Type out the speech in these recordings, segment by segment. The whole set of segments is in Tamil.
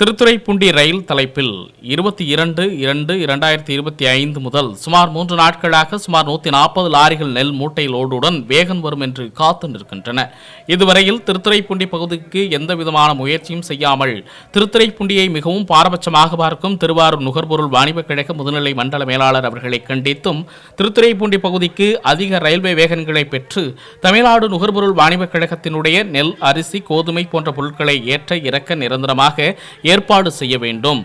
திருத்துறைப்பூண்டி ரயில் தலைப்பில் இருபத்தி இரண்டு இரண்டு இரண்டாயிரத்தி இருபத்தி ஐந்து முதல் சுமார் மூன்று நாட்களாக சுமார் நூற்றி நாற்பது லாரிகள் நெல் மூட்டை லோடுடன் வேகன் வரும் என்று காத்து நிற்கின்றன. இதுவரையில் திருத்துறைப்பூண்டி பகுதிக்கு எந்த விதமான முயற்சியும் செய்யாமல் திருத்துறைப்பூண்டியை மிகவும் பாரபட்சமாக பார்க்கும் திருவாரூர் நுகர்பொருள் வாணிபக் கழக முதுநிலை மண்டல மேலாளர் அவர்களை கண்டித்தும் திருத்துறைப்பூண்டி பகுதிக்கு அதிக ரயில்வே வேகன்களை பெற்று தமிழ்நாடு நுகர்பொருள் வாணிபக் கழகத்தினுடைய நெல் அரிசி கோதுமை போன்ற பொருட்களை ஏற்ற இறக்க நிரந்தரமாக ஏற்பாடு செய்ய வேண்டும்.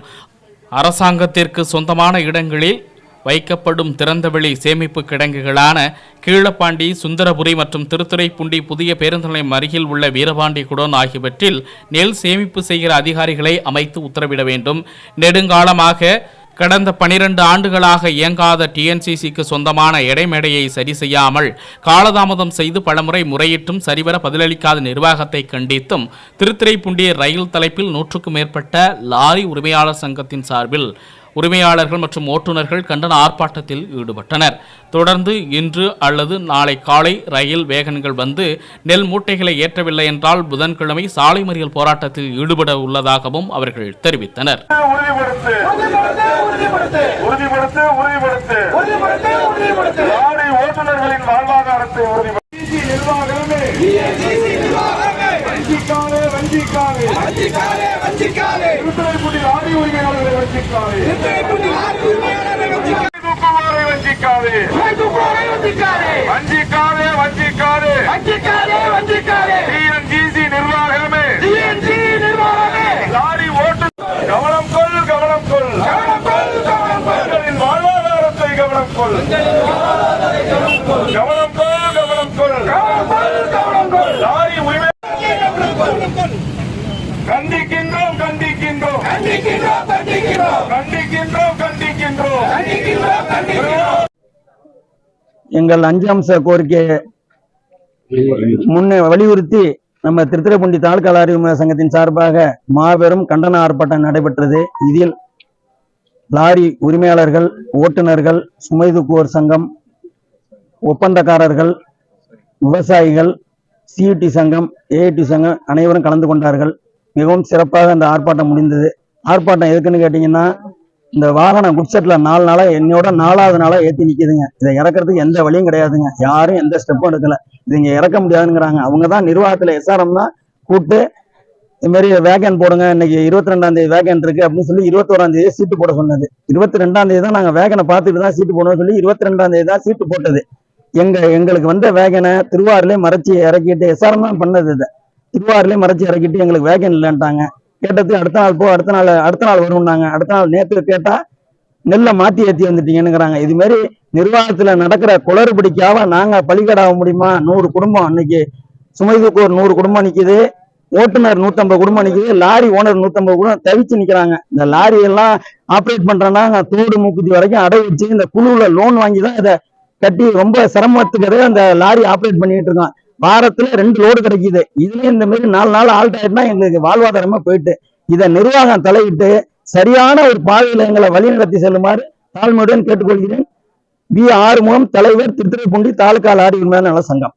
அரசாங்கத்திற்கு சொந்தமான இடங்களில் வைக்கப்படும் திறந்தவெளி சேமிப்பு கிடங்குகளான கீழப்பாண்டி சுந்தரபுரி மற்றும் திருத்துறைப்பூண்டி புதிய பேருந்து நிலையம் அருகில் உள்ள வீரபாண்டி குடோன் ஆகியவற்றில் நெல் சேமிப்பு செய்கிற அதிகாரிகளை அமைத்து உத்தரவிட வேண்டும். நெடுங்காலமாக கடந்த பனிரெண்டு ஆண்டுகளாக இயங்காத டிஎன்சிசிக்கு சொந்தமான எடைமேடையை சரி செய்யாமல் காலதாமதம் செய்து பலமுறை முறையிட்டும் சரிவர பதிலளிக்காத நிர்வாகத்தை கண்டித்தும் திருத்துறைப்பூண்டி ரயில் தலைப்பில் நூற்றுக்கும் மேற்பட்ட லாரி உரிமையாளர் சங்கத்தின் சார்பில் உரிமையாளர்கள் மற்றும் ஓட்டுநர்கள் கண்டன ஆர்ப்பாட்டத்தில் ஈடுபட்டனர். தொடர்ந்து இன்று அல்லது நாளை காலை ரயில் வேகன்கள் வந்து நெல் மூட்டைகளை ஏற்றவில்லை என்றால் புதன்கிழமை சாலை மறியல் போராட்டத்தில் ஈடுபட உள்ளதாகவும் அவர்கள் தெரிவித்தனர். உறுதிப்படுத்து. உறுதிப்படுத்து. உறுதிப்படுத்து உறுதிப்படுத்து. உறுதிப்படுத்து லாரி ஓட்டுநர்களின் வாழ்வாதாரத்தை உறுதிப்படுத்தி. நிர்வாகமே. உரிமையாளர்களை வஞ்சிக்காதே திருத்துறைப்பூண்டி லாரி வஞ்சிக்காதே வஞ்சிக்காதே வஞ்சிக்காதே டிஎன்ஜிசி நிர்வாகமே நிர்வாகமே லாரி ஓட்டு கவனம் கொள் கவனம் கொள் கவனம் கொள் கவனம் கொள் வாழ்வாதாரத்தை கவனம் கொள் கவனம் கொள் கவனம் கொள். எங்கள் அஞ்சு அம்ச கோரிக்கையை முன்ன வலியுறுத்தி நம்ம திருத்துறைப்பூண்டி தாலுகா லாரி சங்கத்தின் சார்பாக மாபெரும் கண்டன ஆர்ப்பாட்டம் நடைபெற்றது. இதில் லாரி உரிமையாளர்கள் ஓட்டுநர்கள் சுமை தூக்குவோர் சங்கம் ஒப்பந்தக்காரர்கள் விவசாயிகள் சிஇடி சங்கம் ஏஐடி சங்கம் அனைவரும் கலந்து கொண்டார்கள். மிகவும் சிறப்பாக அந்த ஆர்ப்பாட்டம் முடிந்தது. ஆர்ப்பாட்டம் எதுக்குன்னு கேட்டீங்கன்னா இந்த வாகனம் குட்செட்ல நாலு நாளா என்னோட நாலாவது நாளா ஏத்தி நிக்குதுங்க. இதை இறக்கறதுக்கு எந்த வழியும் கிடையாதுங்க. யாரும் எந்த ஸ்டெப்பும் எடுக்கல. இது இங்க இறக்க முடியாதுங்கிறாங்க. அவங்க தான் நிர்வாகத்துல எஸ்ஆர்எம் தான் கூப்பிட்டு இது மாதிரி வேகன் போடுங்க. இன்னைக்கு இருபத்தி ரெண்டாம் தேதி வேகன் இருக்கு அப்படின்னு சொல்லி இருபத்தோராம் தேதி சீட்டு போட சொன்னது. இருபத்தி ரெண்டாம் தேதி தான் நாங்க வேகனை பார்த்துட்டு தான் சீட்டு போடணும்னு சொல்லி இருபத்தி ரெண்டாம் தேதி தான் சீட்டு போட்டது. எங்க எங்களுக்கு வந்த வேகனை திருவாரூர்லயே மறைச்சி இறக்கிட்டு எஸ்ஆர்எம் தான் பண்ணது இதை. திருவாரூர்லயே மறைச்சி இறக்கிட்டு எங்களுக்கு வேகன் இல்லைன்ட்டாங்க. கேட்டதுக்கு அடுத்த நாள் போ அடுத்த நாள் அடுத்த நாள் வரும்னாங்க. அடுத்த நாள் நேற்று கேட்டா நெல்லை மாத்தி ஏத்தி வந்துட்டீங்கன்னுங்கிறாங்க. இது மாதிரி நிர்வாகத்துல நடக்கிற குளறுபடிக்காக நாங்க பலிகடாக முடியுமா? நூறு குடும்பம் அன்னைக்கு. சுமை ஒரு நூறு குடும்பம் நிக்குது. ஓட்டுநர் நூத்தம்பது குடும்பம் நிக்குது. லாரி ஓனர் நூத்தம்பது குடும்பம் தவிச்சு நிக்கிறாங்க. இந்த லாரி எல்லாம் ஆப்ரேட் பண்றேன்னா தோடு மூக்குத்தி வரைக்கும் அடை வச்சு இந்த குழுவுல லோன் வாங்கி தான் இதை கட்டி ரொம்ப சிரமத்துக்கு அந்த லாரி ஆப்ரேட் பண்ணிட்டு இருக்கோம் வாரத்துல ரெண்டு லோடு கிடைக்குது. இதுலயும் இந்த மாதிரி நாலு நாள் ஆல்ட் ஆயிட்டுனா எங்களுக்கு வாழ்வாதாரமா போயிட்டு இதை நிர்வாகம் தலையிட்டு சரியான ஒரு பாதையில எங்களை வழிநடத்தி செல்லுமாறு தாழ்மையுடன் கேட்டுக்கொள்கிறேன். பி ஆறுமுகம் தலைவர் திருத்துறைப்பூண்டி தாலுகா லாரி உரிமையான நல சங்கம்.